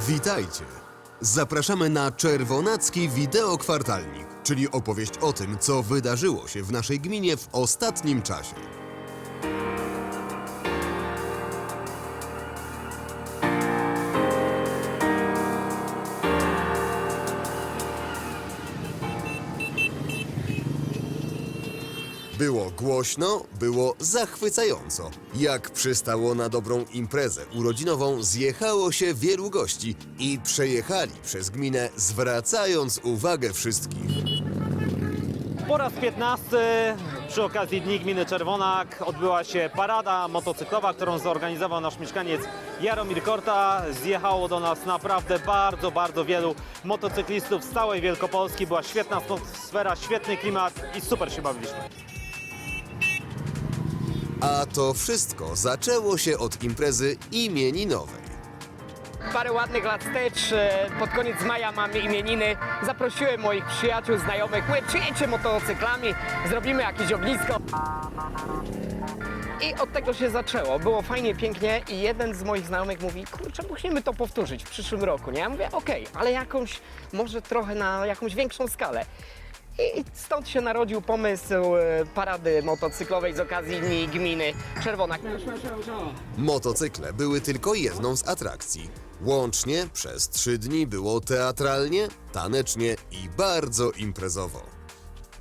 Witajcie! Zapraszamy na Czerwonacki Wideokwartalnik, czyli opowieść o tym, co wydarzyło się w naszej gminie w ostatnim czasie. Było głośno, było zachwycająco. Jak przystało na dobrą imprezę urodzinową, zjechało się wielu gości i przejechali przez gminę, zwracając uwagę wszystkich. Po raz 15 przy okazji Dni Gminy Czerwonak odbyła się parada motocyklowa, którą zorganizował nasz mieszkaniec Jaromir Korta. Zjechało do nas naprawdę bardzo, bardzo wielu motocyklistów z całej Wielkopolski. Była świetna atmosfera, świetny klimat i super się bawiliśmy. A to wszystko zaczęło się od imprezy imieninowej. Parę ładnych lat wstecz, e, pod koniec maja mamy imieniny. Zaprosiłem moich przyjaciół, znajomych. Mówię, przyjedźcie motocyklami, zrobimy jakieś ognisko. I od tego się zaczęło. Było fajnie, pięknie i jeden z moich znajomych mówi, kurczę, musimy to powtórzyć w przyszłym roku, nie? Ja mówię, okej, ale jakąś, może trochę na jakąś większą skalę. I stąd się narodził pomysł e, parady motocyklowej z okazji Dni Gminy Czerwona. Motocykle były tylko jedną z atrakcji. Łącznie przez trzy dni było teatralnie, tanecznie i bardzo imprezowo.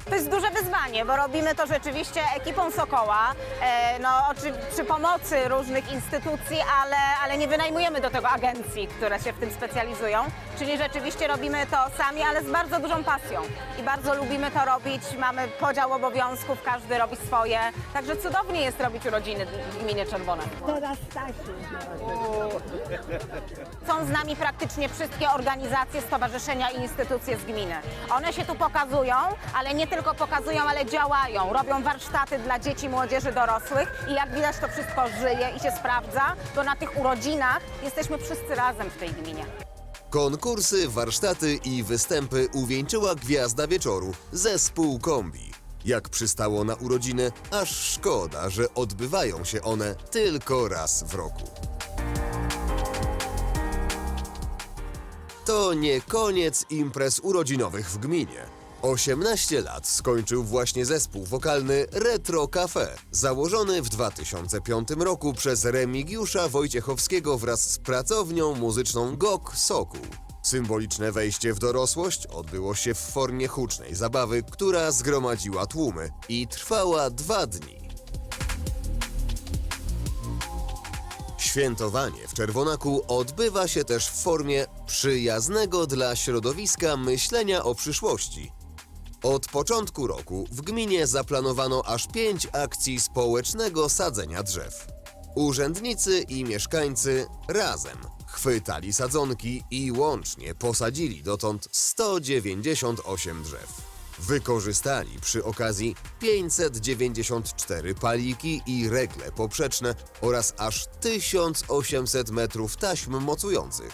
To jest duże wyzwanie, bo robimy to rzeczywiście ekipą Sokoła, e, no, oczy, przy pomocy różnych instytucji, ale, ale nie wynajmujemy do tego agencji, które się w tym specjalizują. Czyli rzeczywiście robimy to sami, ale z bardzo dużą pasją. I bardzo lubimy to robić, mamy podział obowiązków, każdy robi swoje. Także cudownie jest robić urodziny w gminie Czerwone. Stasiu. Są z nami praktycznie wszystkie organizacje, stowarzyszenia i instytucje z gminy. One się tu pokazują, ale nie tylko pokazują, ale działają. Robią warsztaty dla dzieci, młodzieży, dorosłych i jak widać to wszystko żyje i się sprawdza, bo na tych urodzinach jesteśmy wszyscy razem w tej gminie. Konkursy, warsztaty i występy uwieńczyła gwiazda wieczoru, zespół kombi. Jak przystało na urodziny, aż szkoda, że odbywają się one tylko raz w roku. To nie koniec imprez urodzinowych w gminie. 18 lat skończył właśnie zespół wokalny Retro Cafe, założony w 2005 roku przez Remigiusza Wojciechowskiego wraz z pracownią muzyczną GOK Sokół. Symboliczne wejście w dorosłość odbyło się w formie hucznej zabawy, która zgromadziła tłumy i trwała dwa dni. Świętowanie w Czerwonaku odbywa się też w formie przyjaznego dla środowiska myślenia o przyszłości. Od początku roku w gminie zaplanowano aż pięć akcji społecznego sadzenia drzew. Urzędnicy i mieszkańcy razem chwytali sadzonki i łącznie posadzili dotąd 198 drzew. Wykorzystali przy okazji 594 paliki i regle poprzeczne oraz aż 1800 metrów taśm mocujących.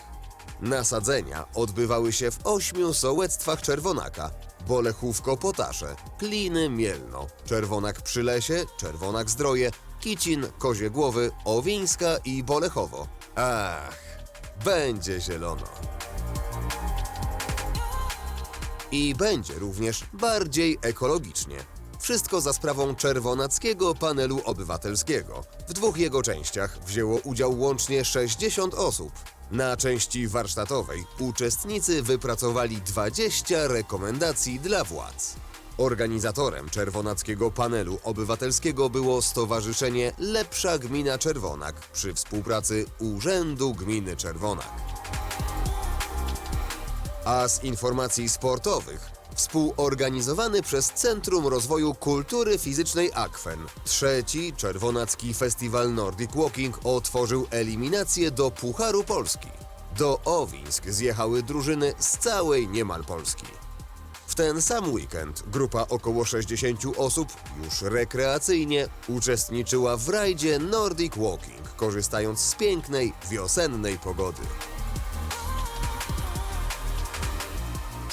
Nasadzenia odbywały się w ośmiu sołectwach Czerwonaka. Bolechówko Potasze, Kliny Mielno, Czerwonak przy Lesie, Czerwonak Zdroje, Kicin, Kozie Głowy, Owińska i Bolechowo. Ach, będzie zielono. I będzie również bardziej ekologicznie. Wszystko za sprawą Czerwonackiego Panelu Obywatelskiego. W dwóch jego częściach wzięło udział łącznie 60 osób. Na części warsztatowej uczestnicy wypracowali 20 rekomendacji dla władz. Organizatorem Czerwonackiego Panelu Obywatelskiego było Stowarzyszenie Lepsza Gmina Czerwonak przy współpracy Urzędu Gminy Czerwonak. A z informacji sportowych współorganizowany przez Centrum Rozwoju Kultury Fizycznej Akwen. Trzeci Czerwonacki Festiwal Nordic Walking otworzył eliminację do Pucharu Polski. Do Owińsk zjechały drużyny z całej niemal Polski. W ten sam weekend grupa około 60 osób już rekreacyjnie uczestniczyła w rajdzie Nordic Walking, korzystając z pięknej, wiosennej pogody.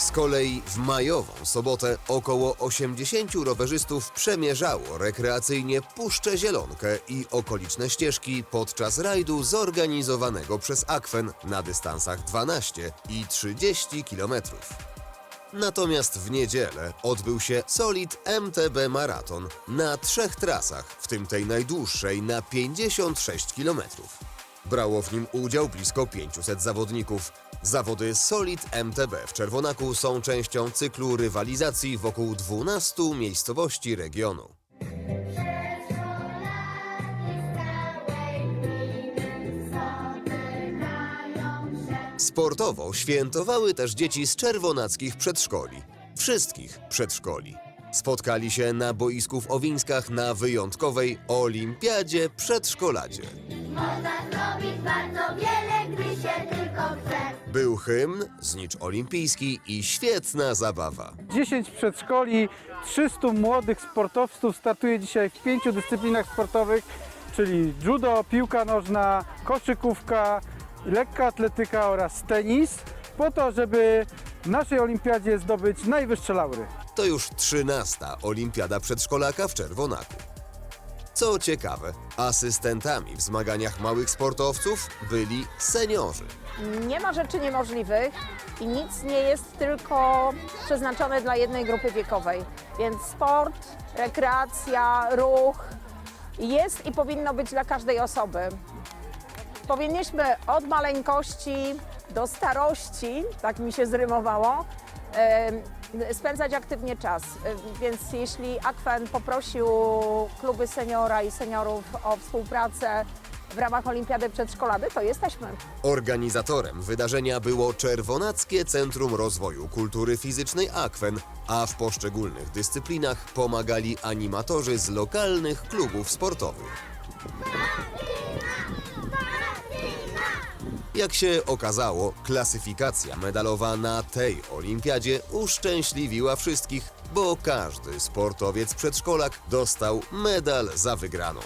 Z kolei w majową sobotę około 80 rowerzystów przemierzało rekreacyjnie Puszczę Zielonkę i okoliczne ścieżki podczas rajdu zorganizowanego przez Akwen na dystansach 12 i 30 kilometrów. Natomiast w niedzielę odbył się Solid MTB Maraton na trzech trasach, w tym tej najdłuższej na 56 km. Brało w nim udział blisko 500 zawodników. Zawody Solid MTB w Czerwonaku są częścią cyklu rywalizacji wokół 12 miejscowości regionu. Sportowo świętowały też dzieci z czerwonackich przedszkoli. Wszystkich przedszkoli. Spotkali się na boisku w Owińskach na wyjątkowej Olimpiadzie Przedszkoladzie. Można zrobić bardzo wiele, gdy się. Był hymn, znicz olimpijski i świetna zabawa. 10 przedszkoli, 300 młodych sportowców startuje dzisiaj w pięciu dyscyplinach sportowych, czyli judo, piłka nożna, koszykówka, lekka atletyka oraz tenis, po to, żeby w naszej olimpiadzie zdobyć najwyższe laury. To już 13. Olimpiada Przedszkolaka w Czerwonaku. Co ciekawe, asystentami w zmaganiach małych sportowców byli seniorzy. Nie ma rzeczy niemożliwych i nic nie jest tylko przeznaczone dla jednej grupy wiekowej. Więc sport, rekreacja, ruch jest i powinno być dla każdej osoby. Powinniśmy od maleńkości do starości, tak mi się zrymowało, spędzać aktywnie czas. Em, Więc jeśli Akwen poprosił kluby seniora i seniorów o współpracę w ramach Olimpiady Przedszkolady, to jesteśmy. Organizatorem wydarzenia było Czerwonackie Centrum Rozwoju Kultury Fizycznej Akwen, a w poszczególnych dyscyplinach pomagali animatorzy z lokalnych klubów sportowych. Jak się okazało, klasyfikacja medalowa na tej olimpiadzie uszczęśliwiła wszystkich, bo każdy sportowiec przedszkolak dostał medal za wygraną.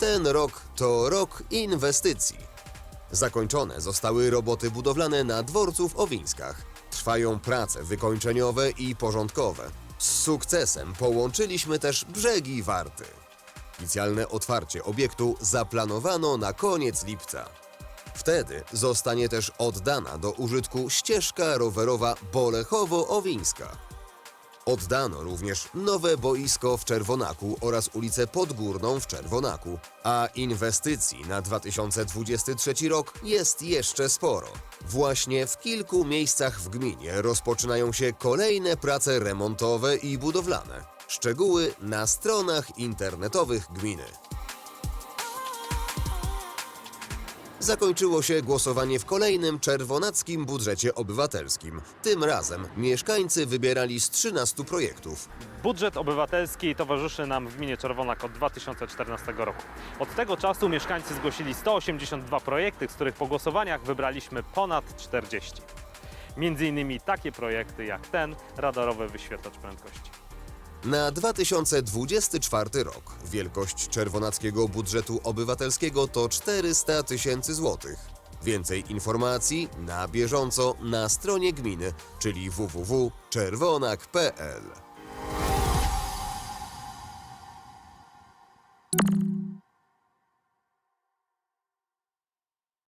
Ten rok to rok inwestycji. Zakończone zostały roboty budowlane na dworcu w Owińskach. Trwają prace wykończeniowe i porządkowe. Z sukcesem połączyliśmy też brzegi Warty. Oficjalne otwarcie obiektu zaplanowano na koniec lipca. Wtedy zostanie też oddana do użytku ścieżka rowerowa Bolechowo-Owińska. Oddano również nowe boisko w Czerwonaku oraz ulicę Podgórną w Czerwonaku, a inwestycji na 2023 rok jest jeszcze sporo. Właśnie w kilku miejscach w gminie rozpoczynają się kolejne prace remontowe i budowlane. Szczegóły na stronach internetowych gminy. Zakończyło się głosowanie w kolejnym czerwonackim budżecie obywatelskim. Tym razem mieszkańcy wybierali z 13 projektów. Budżet obywatelski towarzyszy nam w gminie Czerwonak od 2014 roku. Od tego czasu mieszkańcy zgłosili 182 projekty, z których po głosowaniach wybraliśmy ponad 40. Między innymi takie projekty jak ten, radarowy wyświetlacz prędkości. Na 2024 rok wielkość czerwonackiego budżetu obywatelskiego to 400 tysięcy złotych. Więcej informacji na bieżąco na stronie gminy, czyli www.czerwonak.pl.